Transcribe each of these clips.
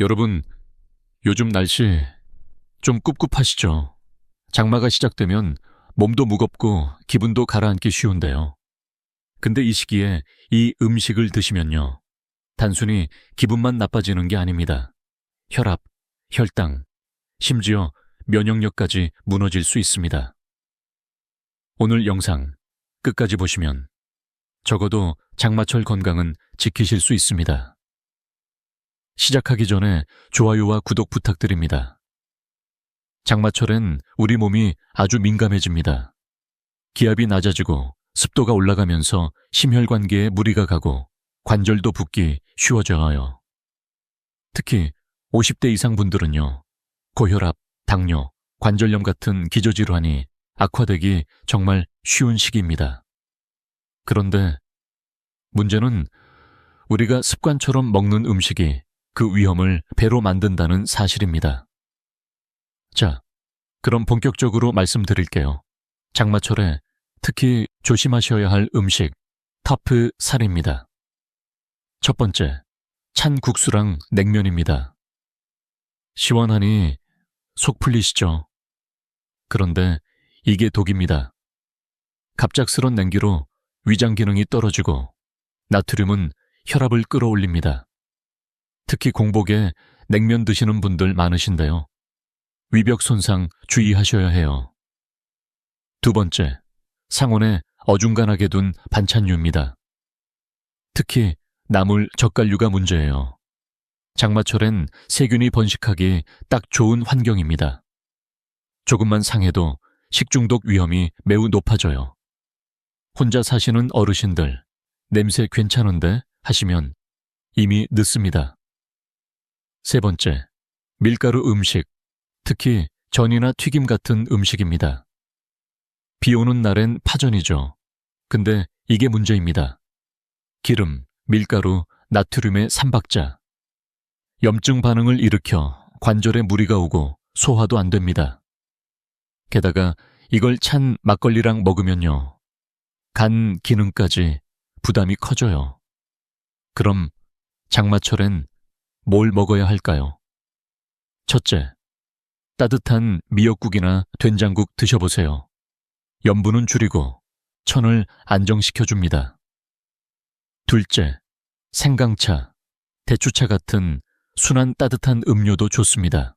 여러분, 요즘 날씨 좀 꿉꿉하시죠? 장마가 시작되면 몸도 무겁고 기분도 가라앉기 쉬운데요. 근데 이 시기에 이 음식을 드시면요. 단순히 기분만 나빠지는 게 아닙니다. 혈압, 혈당, 심지어 면역력까지 무너질 수 있습니다. 오늘 영상 끝까지 보시면 적어도 장마철 건강은 지키실 수 있습니다. 시작하기 전에 좋아요와 구독 부탁드립니다. 장마철엔 우리 몸이 아주 민감해집니다. 기압이 낮아지고 습도가 올라가면서 심혈관계에 무리가 가고 관절도 붓기 쉬워져요. 특히 50대 이상 분들은요, 고혈압, 당뇨, 관절염 같은 기저질환이 악화되기 정말 쉬운 시기입니다. 그런데 문제는 우리가 습관처럼 먹는 음식이 그 위험을 배로 만든다는 사실입니다. 자, 그럼 본격적으로 말씀드릴게요. 장마철에 특히 조심하셔야 할 음식 터프 살입니다. 첫 번째, 찬 국수랑 냉면입니다. 시원하니 속 풀리시죠? 그런데 이게 독입니다. 갑작스런 냉기로 위장 기능이 떨어지고 나트륨은 혈압을 끌어올립니다. 특히 공복에 냉면 드시는 분들 많으신데요. 위벽 손상 주의하셔야 해요. 두 번째, 상온에 어중간하게 둔 반찬류입니다. 특히 나물, 젓갈류가 문제예요. 장마철엔 세균이 번식하기 딱 좋은 환경입니다. 조금만 상해도 식중독 위험이 매우 높아져요. 혼자 사시는 어르신들, 냄새 괜찮은데 하시면 이미 늦습니다. 세 번째, 밀가루 음식, 특히 전이나 튀김 같은 음식입니다. 비 오는 날엔 파전이죠. 근데 이게 문제입니다. 기름, 밀가루, 나트륨의 삼박자. 염증 반응을 일으켜 관절에 무리가 오고 소화도 안 됩니다. 게다가 이걸 찬 막걸리랑 먹으면요. 간 기능까지 부담이 커져요. 그럼 장마철엔 뭘 먹어야 할까요? 첫째, 따뜻한 미역국이나 된장국 드셔보세요. 염분은 줄이고 천을 안정시켜줍니다. 둘째, 생강차, 대추차 같은 순한 따뜻한 음료도 좋습니다.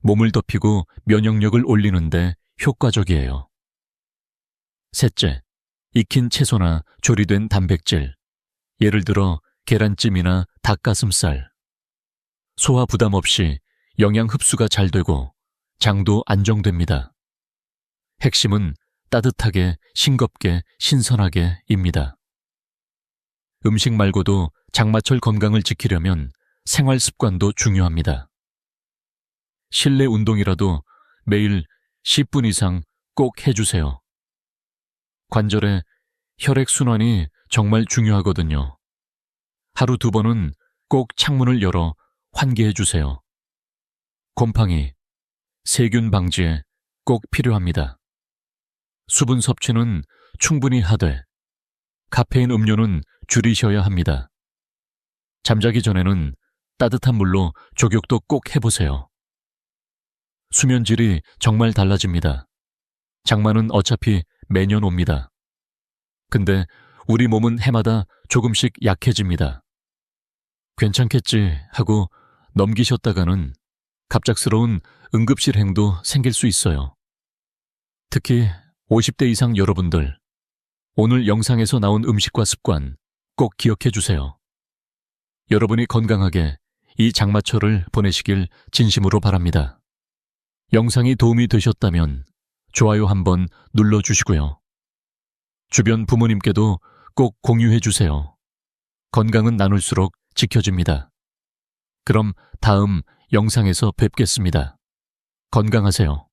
몸을 덮이고 면역력을 올리는데 효과적이에요. 셋째, 익힌 채소나 조리된 단백질, 예를 들어 계란찜이나 닭가슴살. 소화 부담 없이 영양 흡수가 잘 되고 장도 안정됩니다. 핵심은 따뜻하게, 싱겁게, 신선하게입니다. 음식 말고도 장마철 건강을 지키려면 생활 습관도 중요합니다. 실내 운동이라도 매일 10분 이상 꼭 해주세요. 관절의 혈액순환이 정말 중요하거든요. 하루 두 번은 꼭 창문을 열어 환기해 주세요. 곰팡이, 세균 방지에 꼭 필요합니다. 수분 섭취는 충분히 하되, 카페인 음료는 줄이셔야 합니다. 잠자기 전에는 따뜻한 물로 족욕도 꼭 해보세요. 수면 질이 정말 달라집니다. 장마는 어차피 매년 옵니다. 근데 우리 몸은 해마다 조금씩 약해집니다. 괜찮겠지 하고 넘기셨다가는 갑작스러운 응급실 행도 생길 수 있어요. 특히 50대 이상 여러분들, 오늘 영상에서 나온 음식과 습관 꼭 기억해 주세요. 여러분이 건강하게 이 장마철을 보내시길 진심으로 바랍니다. 영상이 도움이 되셨다면 좋아요 한번 눌러주시고요. 주변 부모님께도 꼭 공유해 주세요. 건강은 나눌수록 지켜집니다. 그럼 다음 영상에서 뵙겠습니다. 건강하세요.